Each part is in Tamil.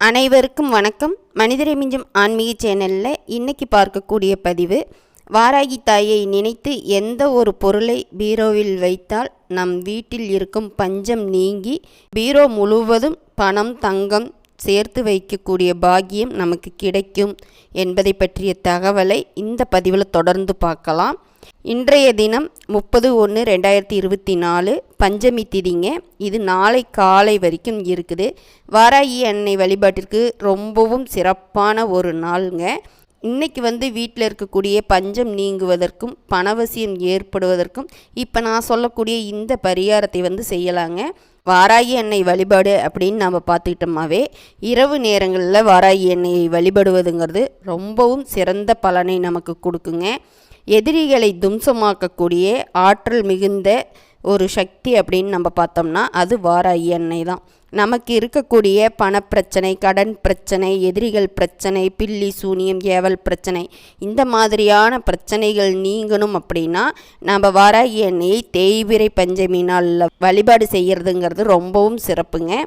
அனைவருக்கும் வணக்கம். மனிதரை மிஞ்சும் ஆன்மீக சேனலில் இன்னைக்கு பார்க்கக்கூடிய பதிவு வாராகி தாயை நினைத்து எந்த ஒரு பொருளை பீரோவில் வைத்தால் நம் வீட்டில் இருக்கும் பஞ்சம் நீங்கி பீரோ முழுவதும் பணம் தங்கம் சேர்த்து வைக்கக்கூடிய பாக்கியம் நமக்கு கிடைக்கும் என்பதை பற்றிய தகவலை இந்த பதிவில் தொடர்ந்து பார்க்கலாம். இன்றைய தினம் முப்பது ஒன்று ரெண்டாயிரத்தி இருபத்தி நாலு பஞ்சமி திதிங்க. இது நாளை காலை வரைக்கும் இருக்குது. வாராகி அன்னை வழிபாட்டிற்கு ரொம்பவும் சிறப்பான ஒரு நாளுங்க. இன்னைக்கு வந்து வீட்டில் இருக்கக்கூடிய பஞ்சம் நீங்குவதற்கும் பணவசியம் ஏற்படுவதற்கும் இப்போ நான் சொல்லக்கூடிய இந்த பரிகாரத்தை வந்து செய்யலாங்க. வாராகி எண்ணெய் வழிபாடு அப்படின்னு நம்ம பார்த்துக்கிட்டோமாவே இரவு நேரங்களில் வாராகி எண்ணெயை வழிபடுவதுங்கிறது ரொம்பவும் சிறந்த பலனை நமக்கு கொடுக்குங்க. எதிரிகளை தும்சமாக்கக்கூடிய ஆற்றல் மிகுந்த ஒரு சக்தி அப்படின்னு நம்ம பார்த்தோம்னா அது வாராகி எண்ணெய் தான். நமக்கு இருக்கக்கூடிய பணப்பிரச்சனை கடன் பிரச்சனை எதிரிகள் பிரச்சனை பில்லி சூனியம் ஏவல் பிரச்சனை இந்த மாதிரியான பிரச்சனைகள் நீங்கணும் அப்படின்னா நம்ம வாராகி எண்ணெயை தேய்பிரை பஞ்சமி நாளில் வழிபாடு செய்கிறதுங்கிறது ரொம்பவும் சிறப்புங்க.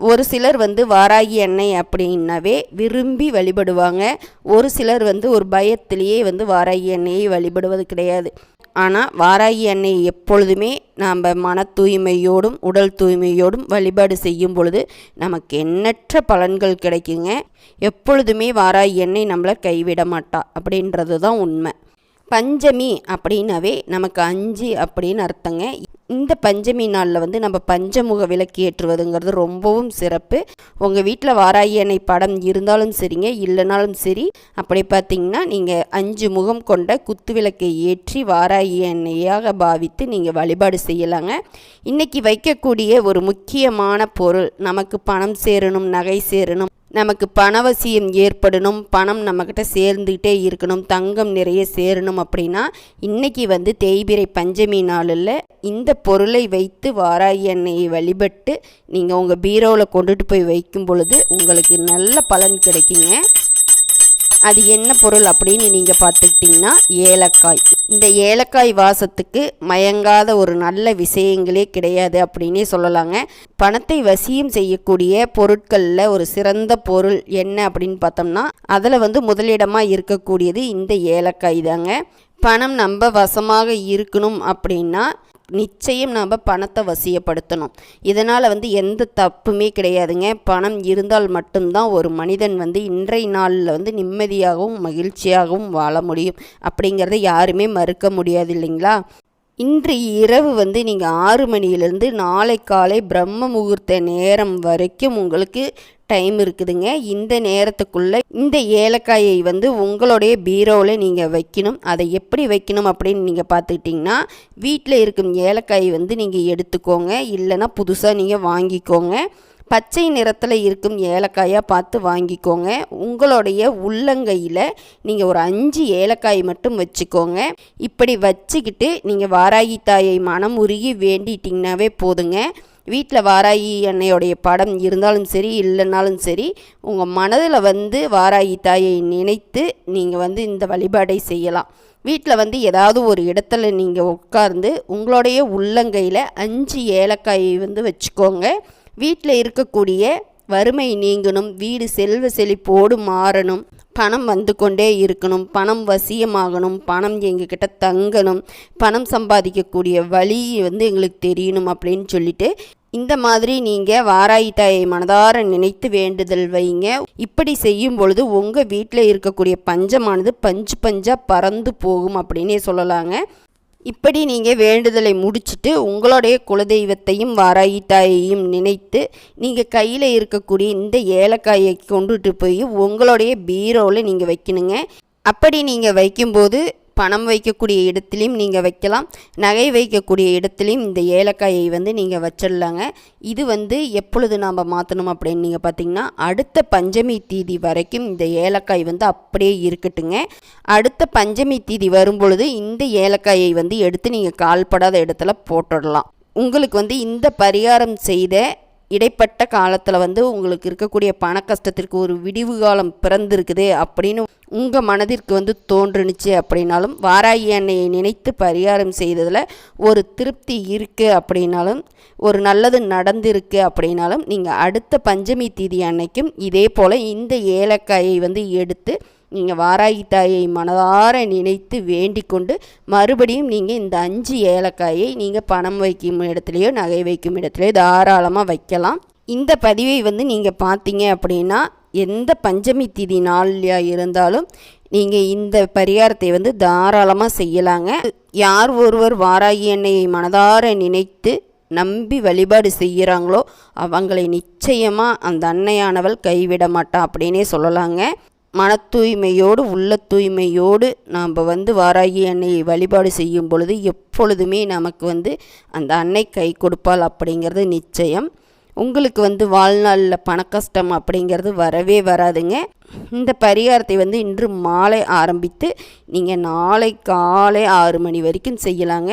ஒரு சிலர் வந்து வாராகி எண்ணெய் அப்படின்னாவே விரும்பி வழிபடுவாங்க. ஒரு சிலர் வந்து ஒரு பயத்திலேயே வந்து வாராகி எண்ணெயை வழிபடுவது கிடையாது. ஆனால் வாராகி அன்னை எப்பொழுதுமே நாம் மன தூய்மையோடும் உடல் தூய்மையோடும் வழிபாடு செய்யும் பொழுது நமக்கு எண்ணற்ற பலன்கள் கிடைக்குங்க. எப்பொழுதுமே வாராகி எண்ணெய் நம்மளை கைவிட மாட்டா அப்படின்றது தான் உண்மை. பஞ்சமி அப்படின்னாவே நமக்கு அஞ்சு அப்படின்னு அர்த்தங்க. இந்த பஞ்சமி நாளில் வந்து நம்ம பஞ்சமுக விளக்கு ஏற்றுவதுங்கிறது ரொம்பவும் சிறப்பு. உங்கள் வீட்டில் வாராகி அணை படம் இருந்தாலும் சரிங்க இல்லைனாலும் சரி அப்படி பார்த்தீங்கன்னா நீங்கள் அஞ்சு முகம் கொண்ட குத்து விளக்கை ஏற்றி வாராகி எண்ணெயாக பாவித்து நீங்கள் வழிபாடு செய்யலாங்க. இன்றைக்கி வைக்கக்கூடிய ஒரு முக்கியமான பொருள் நமக்கு பணம் சேரணும் நகை சேரணும் நமக்கு பணவசியம் ஏற்படணும் பணம் நம்மக்கிட்ட சேர்ந்துக்கிட்டே இருக்கணும் தங்கம் நிறைய சேரணும் அப்படின்னா இன்றைக்கி வந்து தேய்பிரை பஞ்சமி நாளில் இந்த பொருளை வைத்து வாராய் எண்ணெயை வழிபட்டு நீங்கள் உங்கள் பீரோவில் கொண்டுட்டு போய் வைக்கும் பொழுது உங்களுக்கு நல்ல பலன் கிடைக்குங்க. அது என்ன பொருள் அப்படின்னு நீங்கள் பார்த்துக்கிட்டிங்கன்னா ஏலக்காய். இந்த ஏலக்காய் வாசத்துக்கு மயங்காத ஒரு நல்ல விஷயங்களே கிடையாது அப்படின்னே சொல்லலாங்க. பணத்தை வசியம் செய்யக்கூடிய பொருட்களில் ஒரு சிறந்த பொருள் என்ன அப்படின்னு பார்த்தோம்னா அதில் வந்து முதலிடமாக இருக்கக்கூடியது இந்த ஏலக்காய் தாங்க. பணம் நம்ம வசமாக இருக்கணும் அப்படின்னா நிச்சயம் நாம் பணத்தை வசியப்படுத்தணும். இதனால் வந்து எந்த தப்புமே கிடையாதுங்க. பணம் இருந்தால் மட்டும்தான் ஒரு மனிதன் வந்து இன்றைய நாளில் வந்து நிம்மதியாகவும் மகிழ்ச்சியாகவும் வாழ முடியும். அப்படிங்கிறத யாருமே மறுக்க முடியாது இல்லைங்களா? இன்று இரவு வந்து நீங்கள் ஆறு மணியிலேருந்து நாளை காலை பிரம்ம முகூர்த்த நேரம் வரைக்கும் உங்களுக்கு டைம் இருக்குதுங்க. இந்த நேரத்துக்குள்ளே இந்த ஏலக்காயை வந்து உங்களுடைய பீரோவில் நீங்கள் வைக்கணும். அதை எப்படி வைக்கணும் அப்படின்னு நீங்கள் பார்த்துக்கிட்டிங்கன்னா வீட்டில் இருக்கும் ஏலக்காயை வந்து நீங்கள் எடுத்துக்கோங்க. இல்லைன்னா புதுசாக நீங்கள் வாங்கிக்கோங்க. பச்சை நிறத்தில் இருக்கும் ஏலக்காயாக பார்த்து வாங்கிக்கோங்க. உங்களுடைய உள்ளங்கையில் நீங்கள் ஒரு அஞ்சு ஏலக்காய் மட்டும் வச்சுக்கோங்க. இப்படி வச்சுக்கிட்டு நீங்கள் வாராகி தாயை மனம் உருகி வேண்டிட்டிங்கனாவே போதுங்க. வீட்டில் வாராயி அன்னையோடைய படம் இருந்தாலும் சரி இல்லைனாலும் சரி உங்கள் மனதில் வந்து வாராயி தாயை நினைத்து நீங்கள் வந்து இந்த வழிபாடை செய்யலாம். வீட்டில் வந்து ஏதாவது ஒரு இடத்துல நீங்கள் உட்கார்ந்து உங்களுடைய உள்ளங்கையில் அஞ்சு ஏலக்காயை வந்து வச்சுக்கோங்க. வீட்டில் இருக்கக்கூடிய வறுமை நீங்கணும் வீடு செல்வ செழிப்போடு மாறணும் பணம் வந்து கொண்டே இருக்கணும் பணம் வசியமாகணும் பணம் எங்ககிட்ட தங்கணும் பணம் சம்பாதிக்கக்கூடிய வழி வந்து எங்களுக்கு தெரியணும் அப்படின்னு சொல்லிட்டு இந்த மாதிரி நீங்கள் வாராயி தாயை மனதார நினைத்து வேண்டுதல் வைங்க. இப்படி செய்யும் பொழுது உங்கள் வீட்டில் இருக்கக்கூடிய பஞ்சமானது பஞ்சு பஞ்சாக பறந்து போகும் அப்படின்னே சொல்லலாங்க. இப்படி நீங்கள் வேண்டுதலை முடிச்சுட்டு உங்களுடைய குலதெய்வத்தையும் வாராகி தாயையும் நினைத்து நீங்கள் கையில் இருக்கக்கூடிய இந்த ஏலக்காயை கொண்டுட்டு போய் உங்களுடைய பீரோவில் நீங்கள் வைக்கணுங்க. அப்படி நீங்கள் வைக்கும்போது பணம் வைக்கக்கூடிய இடத்துலையும் நீங்கள் வைக்கலாம். நகை வைக்கக்கூடிய இடத்துலையும் இந்த ஏலக்காயை வந்து நீங்கள் வச்சிடலாங்க. இது வந்து எப்பொழுது நாம் மாற்றணும் அப்படின்னு நீங்கள் பார்த்தீங்கன்னா அடுத்த பஞ்சமி தீதி வரைக்கும் இந்த ஏலக்காய் வந்து அப்படியே இருக்கட்டுங்க. அடுத்த பஞ்சமி தீதி வரும்பொழுது இந்த ஏலக்காயை வந்து எடுத்து நீங்கள் கால்படாத இடத்துல போட்டுடலாம். உங்களுக்கு வந்து இந்த பரிகாரம் செய்த இடைப்பட்ட காலத்தில் வந்து உங்களுக்கு இருக்கக்கூடிய பண கஷ்டத்திற்கு ஒரு விடிவு காலம் பிறந்திருக்குது அப்படின்னு உங்கள் மனதிற்கு வந்து தோன்றுனுச்சு அப்படின்னாலும் வாராகி அன்னையை நினைத்து பரிகாரம் செய்ததில் ஒரு திருப்தி இருக்குது அப்படின்னாலும் ஒரு நல்லது நடந்திருக்கு அப்படின்னாலும் நீங்கள் அடுத்த பஞ்சமி தீதி அன்னைக்கும் இதே போல் இந்த ஏலக்காயை வந்து எடுத்து நீங்கள் வாராகி தாயை மனதார நினைத்து வேண்டிக் கொண்டு மறுபடியும் நீங்கள் இந்த அஞ்சு ஏலக்காயை நீங்கள் பணம் வைக்கும் இடத்துலையோ நகை வைக்கும் இடத்துலையோ தாராளமாக வைக்கலாம். இந்த பதிவை வந்து நீங்கள் பார்த்தீங்க அப்படின்னா எந்த பஞ்சமி திதி நாளில் இருந்தாலும் நீங்கள் இந்த பரிகாரத்தை வந்து தாராளமாக செய்யலாங்க. யார் ஒருவர் வாராகி எண்ணெயை மனதார நினைத்து நம்பி வழிபாடு செய்கிறாங்களோ அவங்களை நிச்சயமாக அந்த அன்னையானவள் கைவிட மாட்டான் அப்படின்னே சொல்லலாங்க. மன தூய்மையோடு உள்ள தூய்மையோடு நாம் வந்து வாராகி அன்னையை வழிபாடு செய்யும் பொழுது எப்பொழுதுமே நமக்கு வந்து அந்த அன்னை கை கொடுப்பாள் அப்படிங்கிறது நிச்சயம். உங்களுக்கு வந்து வாழ்நாளில் பண கஷ்டம் அப்படிங்கிறது வரவே வராதுங்க. இந்த பரிகாரத்தை வந்து இன்று மாலை ஆரம்பித்து நீங்கள் நாளை காலை ஆறு மணி வரைக்கும் செய்யலாங்க.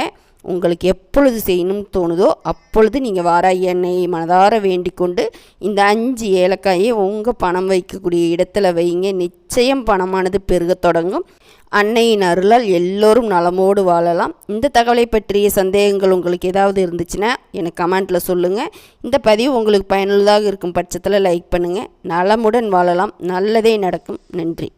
உங்களுக்கு எப்பொழுது செய்யணும்னு தோணுதோ அப்பொழுது நீங்கள் வாராய் எண்ணெயை மனதார வேண்டிக்கொண்டு இந்த அஞ்சு ஏலக்காயை உங்கள் பணம் வைக்கக்கூடிய இடத்துல வைங்க. நிச்சயம் பணமானது பெருகத் தொடங்கும். அன்னையின் அருளால் எல்லோரும் நலமோடு வாழலாம். இந்த தகவலை பற்றிய சந்தேகங்கள் உங்களுக்கு ஏதாவது இருந்துச்சுன்னா எனக்கு கமெண்ட்டில் சொல்லுங்கள் இந்த பதிவு உங்களுக்கு பயனுள்ளதாக இருக்கும் பட்சத்தில் லைக் பண்ணுங்கள் நலமுடன் வாழலாம். நல்லதே நடக்கும். நன்றி.